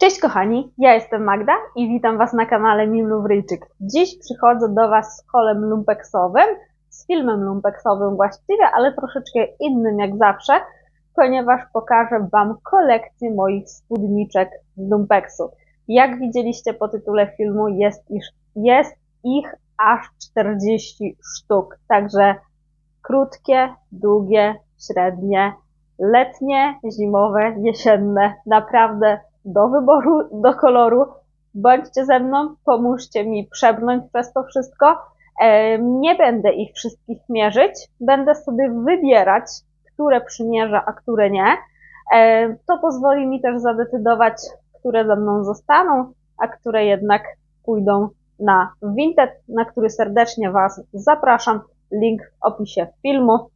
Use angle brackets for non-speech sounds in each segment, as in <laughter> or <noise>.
Cześć kochani, ja jestem Magda i witam Was na kanale Mimluwryjczyk. Dziś przychodzę do Was z kolem lumpeksowym, z filmem lumpeksowym właściwie, ale troszeczkę innym jak zawsze, ponieważ pokażę Wam kolekcję moich spódniczek z lumpeksu. Jak widzieliście po tytule filmu, jest, iż, jest ich aż 40 sztuk, także krótkie, długie, średnie, letnie, zimowe, jesienne, naprawdę do wyboru, do koloru. Bądźcie ze mną, pomóżcie mi przebrnąć przez to wszystko. E, nie będę ich wszystkich mierzyć, będę sobie wybierać, które przymierzę, a które nie. E, to pozwoli mi też zadecydować, które ze mną zostaną, a które jednak pójdą na Vinted, na który serdecznie Was zapraszam. Link w opisie filmu.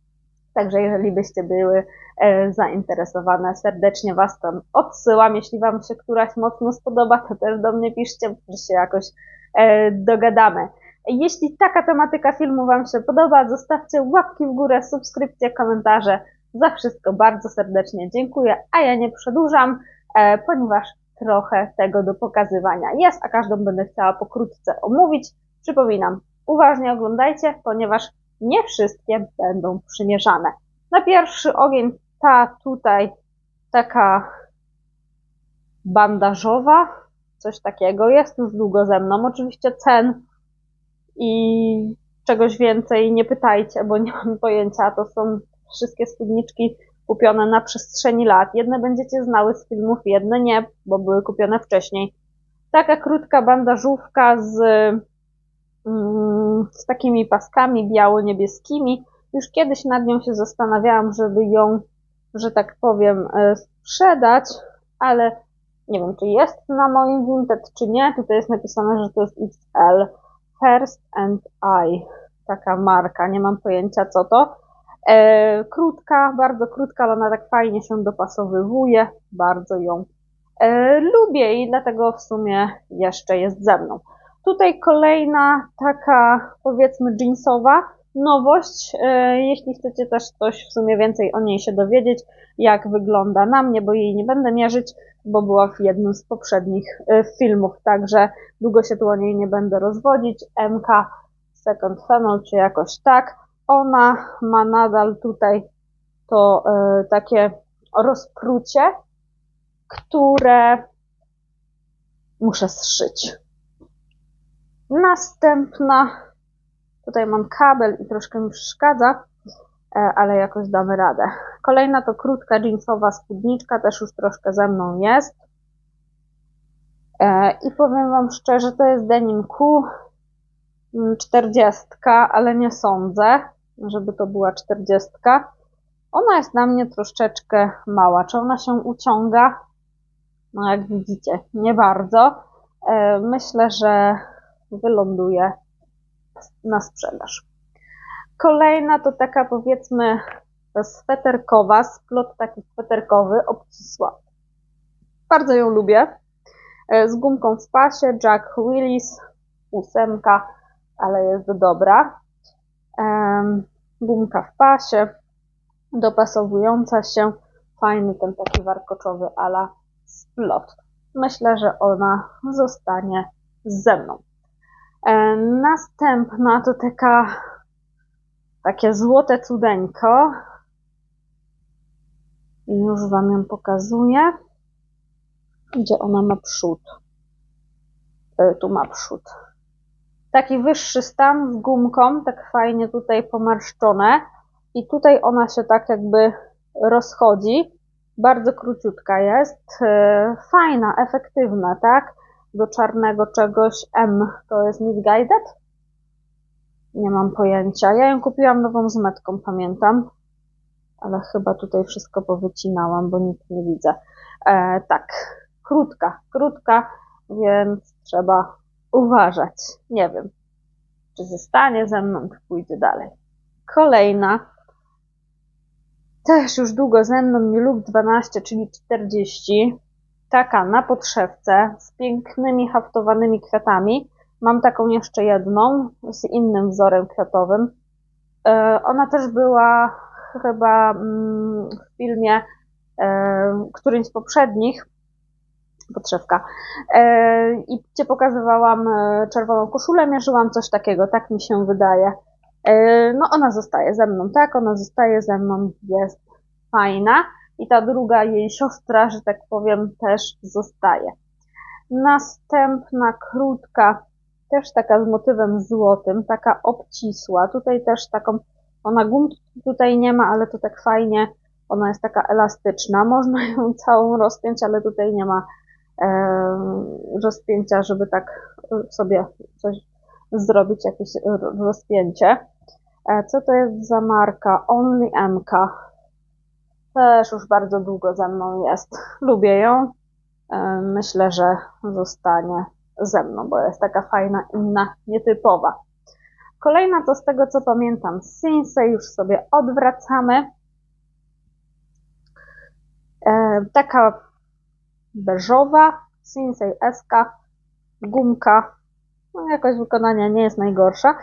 Także jeżeli byście były E, zainteresowane. Serdecznie Was tam odsyłam. Jeśli Wam się któraś mocno spodoba, to też do mnie piszcie, że się jakoś e, dogadamy. Jeśli taka tematyka filmu Wam się podoba, zostawcie łapki w górę, subskrypcje, komentarze. Za wszystko bardzo serdecznie dziękuję, a ja nie przedłużam, e, ponieważ trochę tego do pokazywania jest, a każdą będę chciała pokrótce omówić. Przypominam, uważnie oglądajcie, ponieważ nie wszystkie będą przymierzane. Na pierwszy ogień ta tutaj taka bandażowa, coś takiego. Jest już długo ze mną. Oczywiście cen i czegoś więcej nie pytajcie, bo nie mam pojęcia. To są wszystkie spódniczki kupione na przestrzeni lat. Jedne będziecie znały z filmów, jedne nie, bo były kupione wcześniej. Taka krótka bandażówka z, z takimi paskami biało-niebieskimi. Już kiedyś nad nią się zastanawiałam, żeby ją że tak powiem, e, sprzedać, ale nie wiem, czy jest na moim Vinted, czy nie. Tutaj jest napisane, że to jest XL. First and I. Taka marka, nie mam pojęcia co to. E, krótka, bardzo krótka, ale ona tak fajnie się dopasowywuje. Bardzo ją e, lubię i dlatego w sumie jeszcze jest ze mną. Tutaj kolejna taka, powiedzmy, jeansowa nowość. E, jeśli chcecie też coś w sumie więcej o niej się dowiedzieć, jak wygląda na mnie, bo jej nie będę mierzyć, bo była w jednym z poprzednich e, filmów, także długo się tu o niej nie będę rozwodzić. MK Second Funnel, czy jakoś tak. Ona ma nadal tutaj to e, takie rozprucie, które muszę zszyć. Następna Tutaj mam kabel i troszkę mi przeszkadza, e, ale jakoś damy radę. Kolejna to krótka jeansowa spódniczka, też już troszkę ze mną jest. E, I powiem Wam szczerze, to jest denim Q 40, mm, ale nie sądzę, żeby to była 40. Ona jest na mnie troszeczkę mała. Czy ona się uciąga? No jak widzicie, nie bardzo. E, myślę, że wyląduje na sprzedaż. Kolejna to taka powiedzmy sweterkowa, splot taki sweterkowy, obcisła. Bardzo ją lubię. E, z gumką w pasie, Jack Willis, ósemka, ale jest dobra. Gumka w pasie, dopasowująca się, fajny ten taki warkoczowy ala splot. Myślę, że ona zostanie ze mną. E, następna to taka takie złote cudeńko. Już Wam ją pokazuję. Gdzie ona ma przód? E, tu ma przód. Taki wyższy stan z gumką, tak fajnie tutaj pomarszczone. I tutaj ona się tak jakby rozchodzi. Bardzo króciutka jest. E, fajna, efektywna, tak? Do czarnego czegoś M. To jest Guided? Nie mam pojęcia. Ja ją kupiłam nową z metką, pamiętam. Ale chyba tutaj wszystko powycinałam, bo nic nie widzę. E, tak, krótka, krótka, więc trzeba uważać. Nie wiem, czy zostanie ze mną, czy pójdzie dalej. Kolejna, też już długo ze mną, nie lub 12, czyli 40 taka na podszewce z pięknymi haftowanymi kwiatami. Mam taką jeszcze jedną z innym wzorem kwiatowym. E, ona też była chyba mm, w filmie e, którymś z poprzednich, podszewka. E, I Cię pokazywałam czerwoną koszulę, mierzyłam coś takiego, tak mi się wydaje. No ona zostaje ze mną, tak, ona zostaje ze mną, jest fajna. I ta druga jej siostra, że tak powiem, też zostaje. Następna krótka, też taka z motywem złotym, taka obcisła. Tutaj też taką, ona gum tutaj nie ma, ale to tak fajnie, ona jest taka elastyczna. Można ją <laughs> całą rozpiąć, ale tutaj nie ma e, rozpięcia, żeby tak sobie coś zrobić, jakieś rozpięcie. E, co to jest za marka? Only MK. Też już bardzo długo ze mną jest. <laughs> Lubię ją. E, myślę, że zostanie ze mną, bo jest taka fajna, inna, nietypowa. Kolejna to z tego co pamiętam, Sinsei już sobie odwracamy. E, taka beżowa, Sinsei SK, gumka. No, jakość wykonania nie jest najgorsza.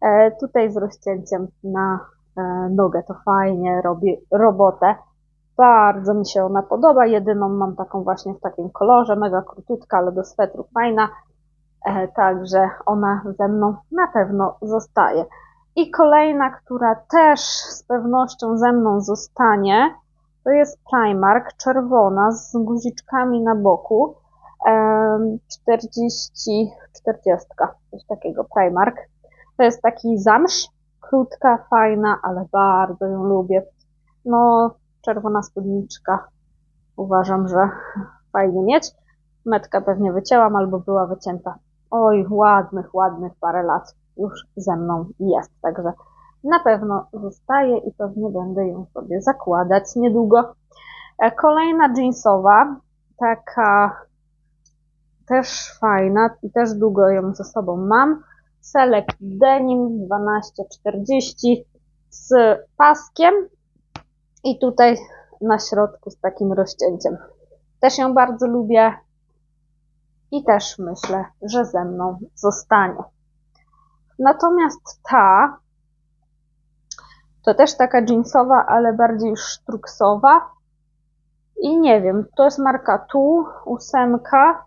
E, tutaj z rozcięciem na nogę to fajnie robi robotę. Bardzo mi się ona podoba. Jedyną mam taką właśnie w takim kolorze, mega króciutka, ale do swetru fajna. E, także ona ze mną na pewno zostaje. I kolejna, która też z pewnością ze mną zostanie, to jest Primark czerwona z guziczkami na boku. 40, 40, coś takiego Primark. To jest taki zamsz, krótka, fajna, ale bardzo ją lubię. No, czerwona spódniczka. Uważam, że fajnie mieć. Metka pewnie wycięłam albo była wycięta. Oj, ładnych, ładnych parę lat już ze mną jest, także na pewno zostaje i pewnie będę ją sobie zakładać niedługo. E, kolejna jeansowa, taka też fajna i też długo ją ze sobą mam. Select Denim 1240 z paskiem i tutaj na środku z takim rozcięciem. Też ją bardzo lubię i też myślę, że ze mną zostanie. Natomiast ta to też taka jeansowa, ale bardziej sztruksowa. I nie wiem, to jest marka Tu, ósemka.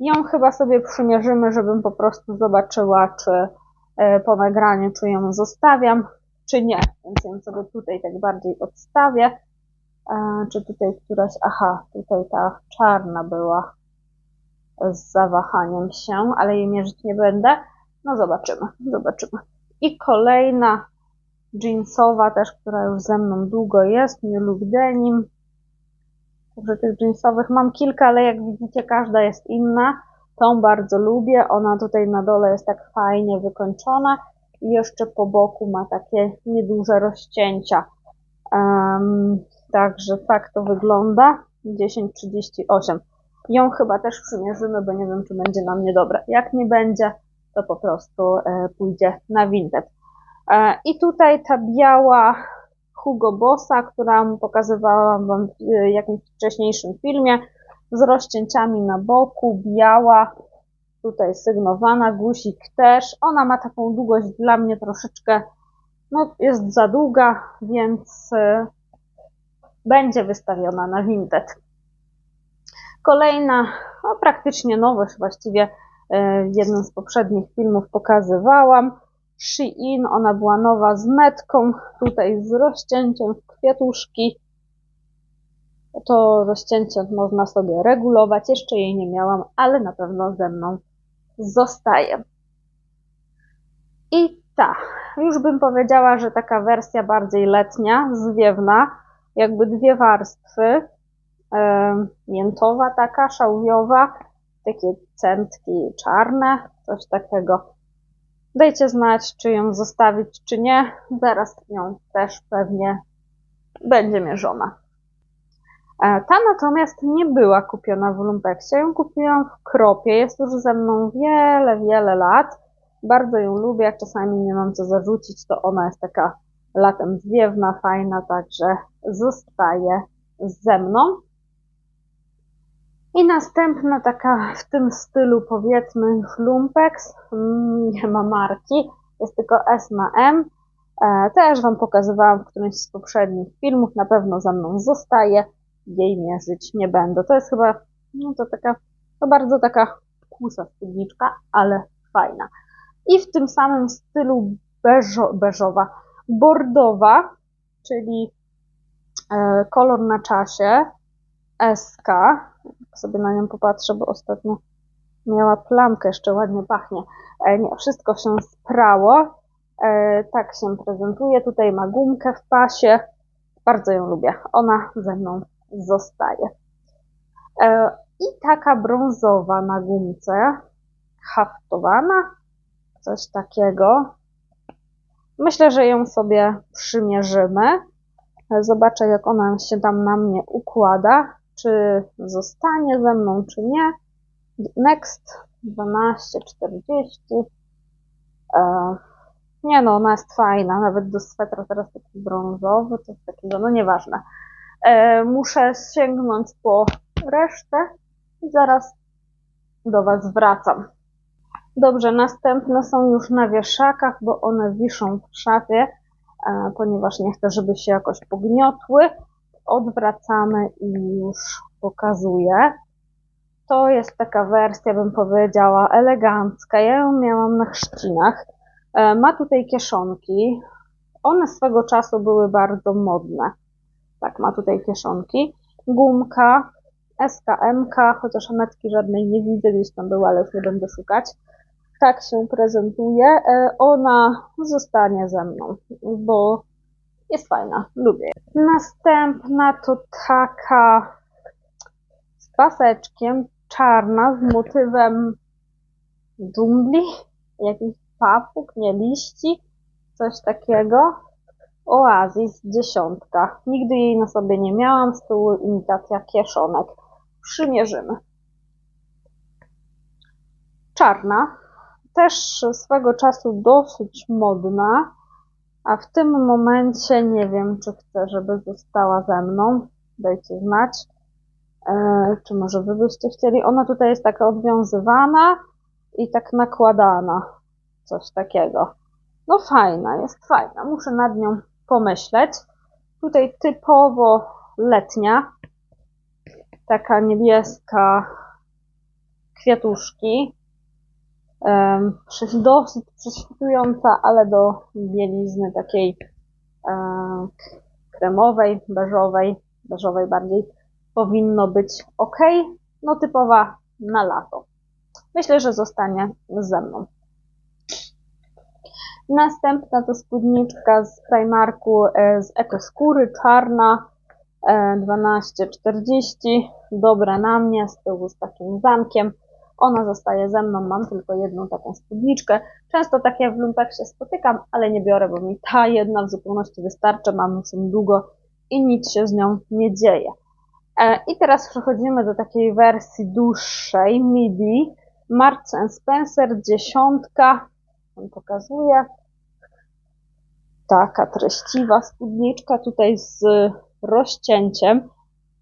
Ją chyba sobie przymierzymy, żebym po prostu zobaczyła, czy e, po nagraniu, czy ją zostawiam, czy nie. Więc ją sobie tutaj tak bardziej odstawię. E, czy tutaj któraś, aha, tutaj ta czarna była z zawahaniem się, ale jej mierzyć nie będę. No zobaczymy, zobaczymy. I kolejna jeansowa też, która już ze mną długo jest, New Look Denim. Także tych jeansowych mam kilka, ale jak widzicie każda jest inna. Tą bardzo lubię, ona tutaj na dole jest tak fajnie wykończona i jeszcze po boku ma takie nieduże rozcięcia. Um, także tak to wygląda. 10,38. Ją chyba też przymierzymy, bo nie wiem, czy będzie nam niedobre. Jak nie będzie, to po prostu e, pójdzie na Vinted. E, I tutaj ta biała Hugo Bossa, którą pokazywałam Wam w jakimś wcześniejszym filmie, z rozcięciami na boku, biała, tutaj sygnowana, guzik też. Ona ma taką długość dla mnie troszeczkę, no jest za długa, więc będzie wystawiona na Vinted. Kolejna, no praktycznie nowość, właściwie e, w jednym z poprzednich filmów pokazywałam. Shein, ona była nowa z metką, tutaj z rozcięciem w kwiatuszki. To rozcięcie można sobie regulować, jeszcze jej nie miałam, ale na pewno ze mną zostaje. I ta, już bym powiedziała, że taka wersja bardziej letnia, zwiewna, jakby dwie warstwy, miętowa taka, szałwiowa, takie centki czarne, coś takiego. Dajcie znać, czy ją zostawić, czy nie. Zaraz ją też pewnie będzie mierzona. E, ta natomiast nie była kupiona w Lumpeksie. Ją kupiłam w Kropie. Jest już ze mną wiele, wiele lat. Bardzo ją lubię. Jak czasami nie mam co zarzucić, to ona jest taka latem zwiewna, fajna, także zostaje ze mną. I następna taka w tym stylu powiedzmy lumpex, mm, nie ma marki, jest tylko S na M. E, też Wam pokazywałam w którymś z poprzednich filmów, na pewno za mną zostaje, jej mierzyć nie będę. To jest chyba, no to taka To bardzo taka kusa spódniczka, ale fajna. I w tym samym stylu beżo, beżowa, bordowa, czyli e, kolor na czasie, SK. Sobie na nią popatrzę, bo ostatnio miała plamkę, jeszcze ładnie pachnie. E, nie, wszystko się sprało. E, tak się prezentuje. Tutaj ma gumkę w pasie. Bardzo ją lubię. Ona ze mną zostaje. E, I taka brązowa na gumce, haftowana, coś takiego. Myślę, że ją sobie przymierzymy. Zobaczę, jak ona się tam na mnie układa. Czy zostanie ze mną, czy nie. Next 12,40. E, nie no, ona jest fajna, nawet do swetra teraz taki brązowy, coś takiego, no nieważne. E, muszę sięgnąć po resztę i zaraz do Was wracam. Dobrze, następne są już na wieszakach, bo one wiszą w szafie, e, ponieważ nie chcę, żeby się jakoś pogniotły. Odwracamy i już pokazuję. To jest taka wersja, bym powiedziała, elegancka. Ja ją miałam na chrzcinach. E, ma tutaj kieszonki. One swego czasu były bardzo modne. Tak, ma tutaj kieszonki. Gumka, SKMK, chociaż metki żadnej nie widzę, gdzieś tam była, ale już nie będę szukać. Tak się prezentuje. E, ona zostanie ze mną, bo jest fajna, lubię. Następna to taka z paseczkiem, czarna, z motywem dżungli, jakiś papug, nie liści, coś takiego. Oasis dziesiątka. Nigdy jej na sobie nie miałam, z tyłu imitacja kieszonek. Przymierzymy. Czarna, też swego czasu dosyć modna, a w tym momencie nie wiem, czy chcę, żeby została ze mną. Dajcie znać. E, czy może wy byście chcieli? Ona tutaj jest taka odwiązywana i tak nakładana. Coś takiego. No fajna, jest fajna. Muszę nad nią pomyśleć. Tutaj typowo letnia. Taka niebieska kwiatuszki. Um, dosyć prześwitująca, ale do bielizny takiej um, kremowej, beżowej, beżowej bardziej powinno być ok. No typowa na lato. Myślę, że zostanie ze mną. Następna to spódniczka z Primarku e, z ekoskóry, czarna, 12,40, e, dobra na mnie, z tyłu z takim zamkiem. Ona zostaje ze mną, mam tylko jedną taką spódniczkę. Często takie w lumpek się spotykam, ale nie biorę, bo mi ta jedna w zupełności wystarcza, mam już długo i nic się z nią nie dzieje. E, I teraz przechodzimy do takiej wersji dłuższej, midi. Marks Spencer, dziesiątka, on pokazuje. Taka treściwa spódniczka tutaj z rozcięciem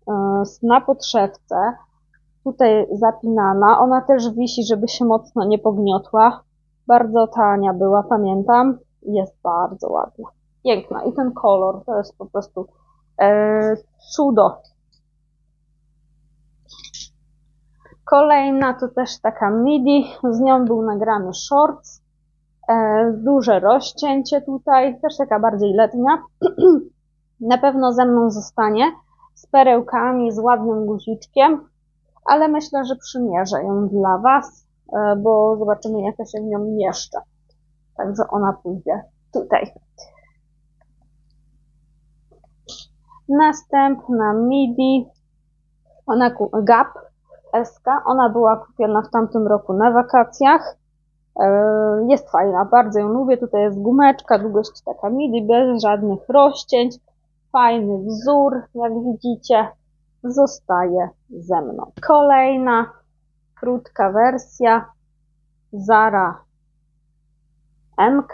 e, na podszewce. Tutaj zapinana. Ona też wisi, żeby się mocno nie pogniotła. Bardzo tania była, pamiętam. Jest bardzo ładna. Piękna. I ten kolor to jest po prostu e, cudo. Kolejna to też taka midi, z nią był nagrany shorts, duże rozcięcie tutaj, też taka bardziej letnia. <clears throat> Na pewno ze mną zostanie z perełkami, z ładnym guziczkiem, ale myślę, że przymierzę ją dla Was, e, bo zobaczymy jak ja się w nią mieszczę. Także ona pójdzie tutaj. Następna midi, ona gap, SK. Ona była kupiona w tamtym roku na wakacjach. E, jest fajna, bardzo ją lubię. Tutaj jest gumeczka, długość taka midi, bez żadnych rozcięć. Fajny wzór, jak widzicie, zostaje ze mną. Kolejna krótka wersja Zara MK.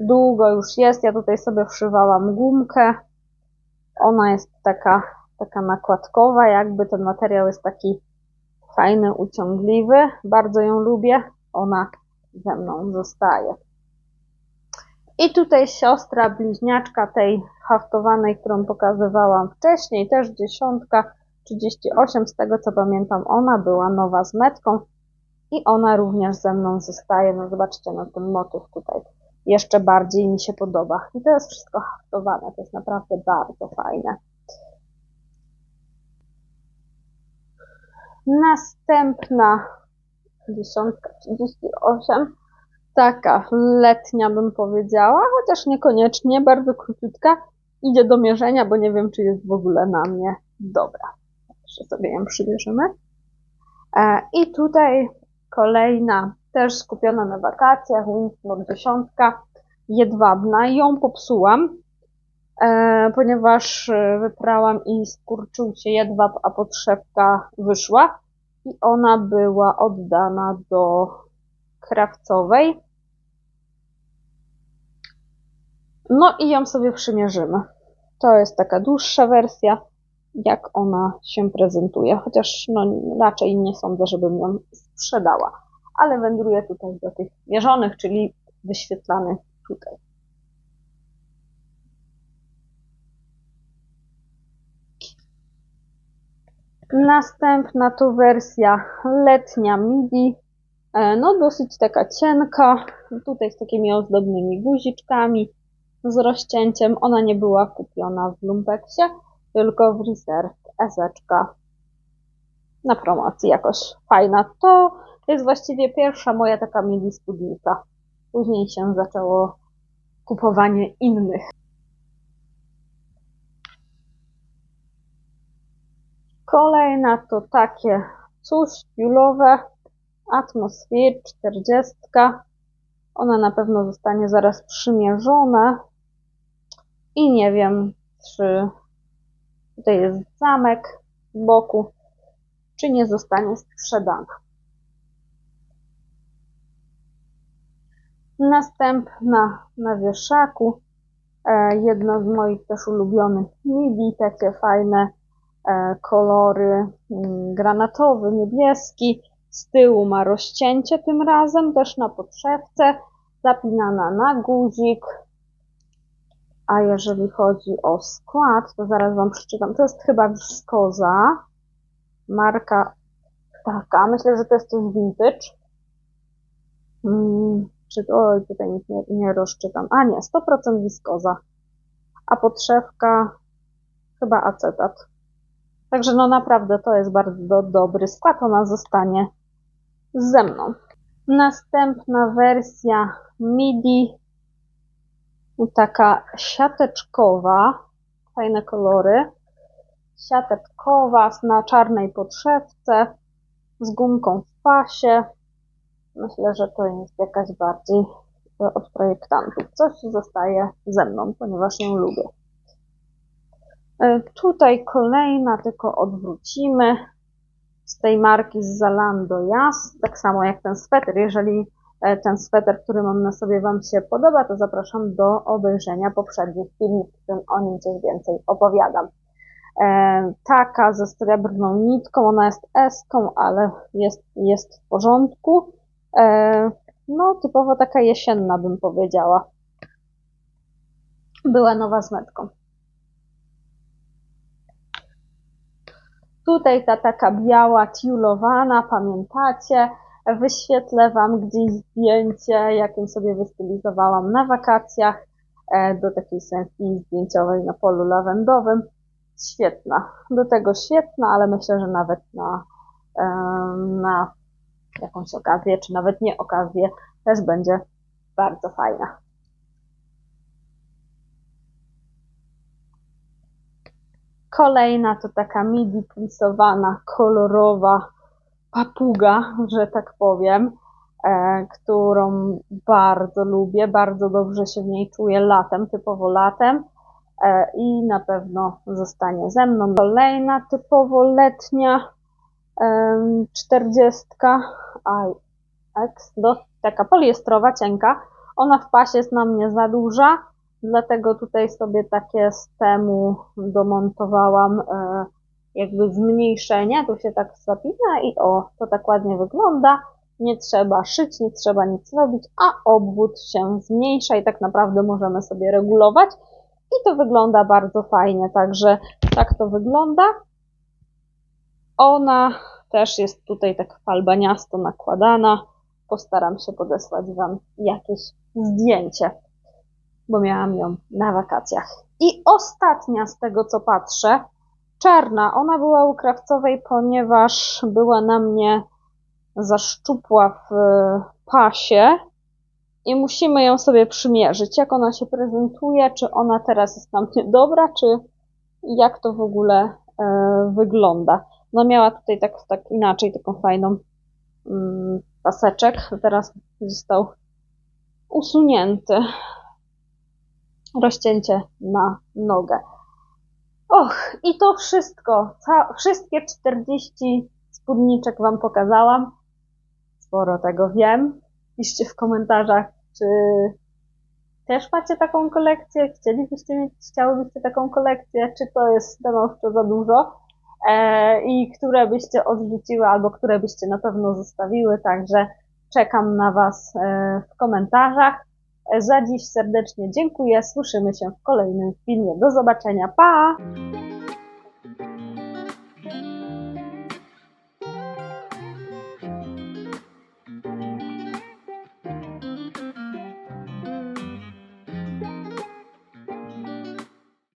Długo już jest, ja tutaj sobie wszywałam gumkę. Ona jest taka taka nakładkowa, jakby ten materiał jest taki fajny, uciągliwy. Bardzo ją lubię. Ona ze mną zostaje. I tutaj siostra bliźniaczka tej haftowanej, którą pokazywałam wcześniej, też dziesiątka, 38, z tego co pamiętam, ona była nowa z metką i ona również ze mną zostaje. No zobaczcie, no ten motyw tutaj jeszcze bardziej mi się podoba. I to jest wszystko haftowane, to jest naprawdę bardzo fajne. Następna dziesiątka 38, taka letnia bym powiedziała, chociaż niekoniecznie, bardzo króciutka. Idzie do mierzenia, bo nie wiem, czy jest w ogóle na mnie dobra. Jeszcze sobie ją przymierzymy. E, I tutaj kolejna, też skupiona na wakacjach, Winsmore dziesiątka, jedwabna. Ją popsułam, ponieważ e, wyprałam i skurczył się jedwab, a podszewka wyszła i ona była oddana do krawcowej. No i ją sobie przymierzymy. To jest taka dłuższa wersja, jak ona się prezentuje, chociaż no, raczej nie sądzę, żebym ją sprzedała, ale wędruje tutaj do tych mierzonych, czyli wyświetlanych tutaj. Następna to wersja letnia MIDI. E, no dosyć taka cienka, tutaj z takimi ozdobnymi guziczkami, z rozcięciem. Ona nie była kupiona w Lumpeksie, tylko w Reserve eseczka na promocji jakoś fajna. To jest właściwie pierwsza moja taka mini spódnica. Później się zaczęło kupowanie innych. Kolejna to takie coś julowe, atmosfer 40. Ona na pewno zostanie zaraz przymierzona. I nie wiem, czy tutaj jest zamek z boku, czy nie zostanie sprzedana. Następna na wieszaku, e, jedno z moich też ulubionych midi, takie fajne kolory mm, granatowy, niebieski. Z tyłu ma rozcięcie tym razem, też na podszewce, zapinana na guzik. A jeżeli chodzi o skład, to zaraz Wam przeczytam. To jest chyba wiskoza. Marka taka. Myślę, że to jest coś vintage. Hmm, czy, oj, tutaj nic nie, nie rozczytam. A nie, 100% wiskoza. A podszewka chyba acetat. Także no naprawdę to jest bardzo dobry skład, ona zostanie ze mną. Następna wersja MIDI, taka siateczkowa, fajne kolory, siateczkowa na czarnej podszewce, z gumką w pasie. Myślę, że to jest jakaś bardziej od projektantów. Coś zostaje ze mną, ponieważ ją lubię. E, tutaj kolejna, tylko odwrócimy z tej marki z Zalando Jas, tak samo jak ten sweter. Jeżeli e, ten sweter, który mam na sobie Wam się podoba, to zapraszam do obejrzenia poprzednich filmów, w którym o nim coś więcej opowiadam. E, taka ze srebrną nitką, ona jest eską, ale jest, jest w porządku. No, typowo taka jesienna bym powiedziała. Była nowa z metką. Tutaj ta taka biała, tiulowana, pamiętacie? Wyświetlę Wam gdzieś zdjęcie, jakim sobie wystylizowałam na wakacjach e, do takiej sesji zdjęciowej na polu lawendowym. Świetna. Do tego świetna, ale myślę, że nawet na, e, na jakąś okazję, czy nawet nie okazję, też będzie bardzo fajna. Kolejna to taka midi plisowana, kolorowa papuga, że tak powiem, e, którą bardzo lubię, bardzo dobrze się w niej czuję latem, typowo latem e, i na pewno zostanie ze mną. Kolejna typowo letnia czterdziestka, X, taka poliestrowa, cienka. Ona w pasie jest na mnie za duża, Dlatego tutaj sobie takie z temu domontowałam e, jakby zmniejszenie, tu się tak zapina i o, to tak ładnie wygląda. Nie trzeba szyć, nie trzeba nic robić, a obwód się zmniejsza i tak naprawdę możemy sobie regulować. I to wygląda bardzo fajnie, także tak to wygląda. Ona też jest tutaj tak falbaniasto nakładana. Postaram się podesłać Wam jakieś zdjęcie, bo miałam ją na wakacjach. I ostatnia z tego, co patrzę, czarna. Ona była u krawcowej, ponieważ była na mnie za szczupła w pasie i musimy ją sobie przymierzyć, jak ona się prezentuje, czy ona teraz jest nam dobra, czy jak to w ogóle e, wygląda. No miała tutaj tak, tak inaczej, taką fajną mm, paseczek, teraz został usunięty. Rozcięcie na nogę. Och, i to wszystko. Ca wszystkie 40 spódniczek Wam pokazałam. Sporo tego wiem. Piszcie w komentarzach, czy też macie taką kolekcję, chcielibyście mieć, chciałybyście taką kolekcję, czy to jest stanowczo za dużo e, i które byście odrzuciły albo które byście na pewno zostawiły, także czekam na Was e, w komentarzach. E, Za dziś serdecznie dziękuję, słyszymy się w kolejnym filmie. Do zobaczenia, pa!